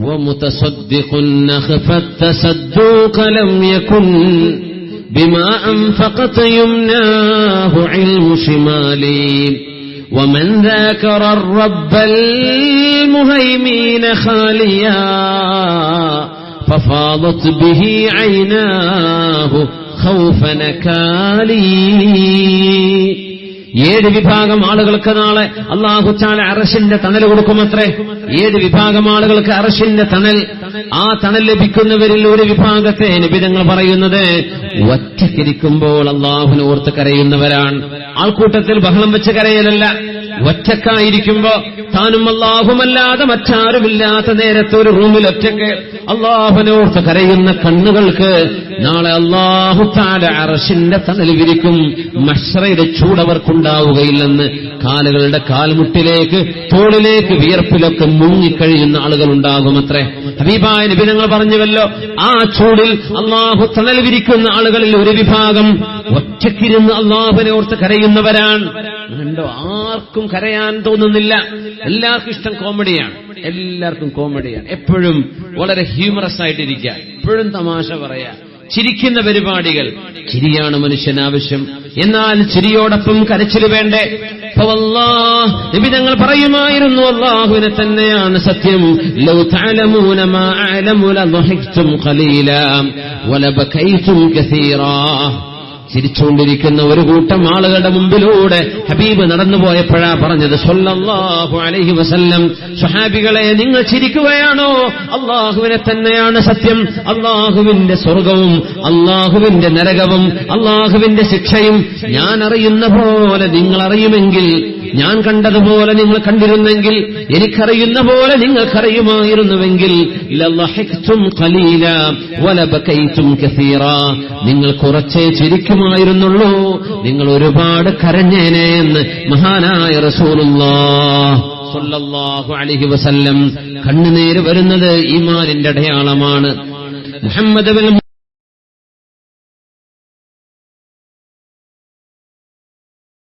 ومتصدق خف التصدق لم يكن بما أنفقت يمناه علم شمالي. ومن ذاكر الرب المهيمين خاليا ففاضت به عيناه خوف نكالي. ഏഴ് വിഭാഗം ആളുകൾക്ക് നാളെ അള്ളാഹുച്ചാല അറശിന്റെ തണൽ കൊടുക്കുമത്രേ? ഏഴ് വിഭാഗം ആളുകൾക്ക് അറശിന്റെ തണൽ? ആ തണൽ ലഭിക്കുന്നവരിൽ ഒരു വിഭാഗത്തെ നിബിധങ്ങൾ പറയുന്നത് ഒറ്റക്കിരിക്കുമ്പോൾ അള്ളാഹുനോർത്ത് കരയുന്നവരാണ്. ആൾക്കൂട്ടത്തിൽ ബഹളം വെച്ച് കരയലല്ല. ഒറ്റക്കായിരിക്കുമ്പോ താനും അള്ളാഹുമല്ലാതെ മറ്റാരുമില്ലാത്ത നേരത്തെ ഒരു റൂമിൽ ഒറ്റയ്ക്ക് അള്ളാഹുനോർത്ത് കരയുന്ന കണ്ണുകൾക്ക് നാളെ അള്ളാഹു താല അറശിന്റെ തണൽ വിരിക്കും. മഷറയുടെ ചൂടവർക്കുണ്ടാവുകയില്ലെന്ന് കാലുകളുടെ കാൽമുട്ടിലേക്ക് തോളിലേക്ക് വിയർപ്പിലൊക്കെ മുങ്ങിക്കഴിയുന്ന ആളുകൾ ഉണ്ടാകുമത്രേ ഹബീബായ നിബിനങ്ങൾ പറഞ്ഞുവല്ലോ ആ ചൂടിൽ അള്ളാഹു തണൽ വിരിക്കുന്ന ആളുകളിൽ ഒരു വിഭാഗം ഒറ്റക്കിരുന്ന് അള്ളാഹുവിനെ ഓർത്ത് കരയുന്നവരാണ്. ഉണ്ടോ ആർക്കും കരയാൻ തോന്നുന്നില്ല. എല്ലാവർക്കും ഇഷ്ടം കോമഡിയാണ്. എല്ലാവർക്കും കോമഡിയാണ്. എപ്പോഴും വളരെ ഹ്യൂമറസ് ആയിട്ടിരിക്കുക. എപ്പോഴും തമാശ പറയാ. ചിരിക്കുന്ന പരിപാടികൾ. ചിരിയാണ് മനുഷ്യൻ ആവശ്യം. എന്നാൽ ചിരിയോടൊപ്പം കരച്ചിൽ വേണ്ടേ? നിബിതങ്ങൾ പറയുമായിരുന്നു അള്ളാഹുവിനെ തന്നെയാണ് സത്യം. ലൗ ചിരിച്ചുകൊണ്ടിരിക്കുന്ന ഒരു കൂട്ടം ആളുകളുടെ മുമ്പിലൂടെ ഹബീബ് നടന്നുപോയപ്പോഴാ പറഞ്ഞത് സൊല്ലാഹു അലഹി വസല്ലം സുഹാബികളെ നിങ്ങൾ ചിരിക്കുകയാണോ? അള്ളാഹുവിനെ തന്നെയാണ് സത്യം. അള്ളാഹുവിന്റെ സ്വർഗവും അള്ളാഹുവിന്റെ നരകവും അള്ളാഹുവിന്റെ ശിക്ഷയും ഞാൻ അറിയുന്ന പോലെ നിങ്ങൾ അറിയുമെങ്കിൽ ഞാൻ കണ്ടതുപോലെ നിങ്ങൾ കണ്ടിരുന്നെങ്കിൽ എനിക്കറിയുന്ന പോലെ നിങ്ങൾക്കറിയുമായിരുന്നുവെങ്കിൽ നിങ്ങൾ കുറച്ചേ ചിരിക്കുമായിരുന്നുള്ളൂ. നിങ്ങൾ ഒരുപാട് കരഞ്ഞേനെ എന്ന് മഹാനായ സ്വല്ലല്ലാഹു അലൈഹി വസല്ലം കണ്ണുനീര് വരുന്നത് ഈമാനിന്റെ അടയാളമാണ്. മുഹമ്മദ്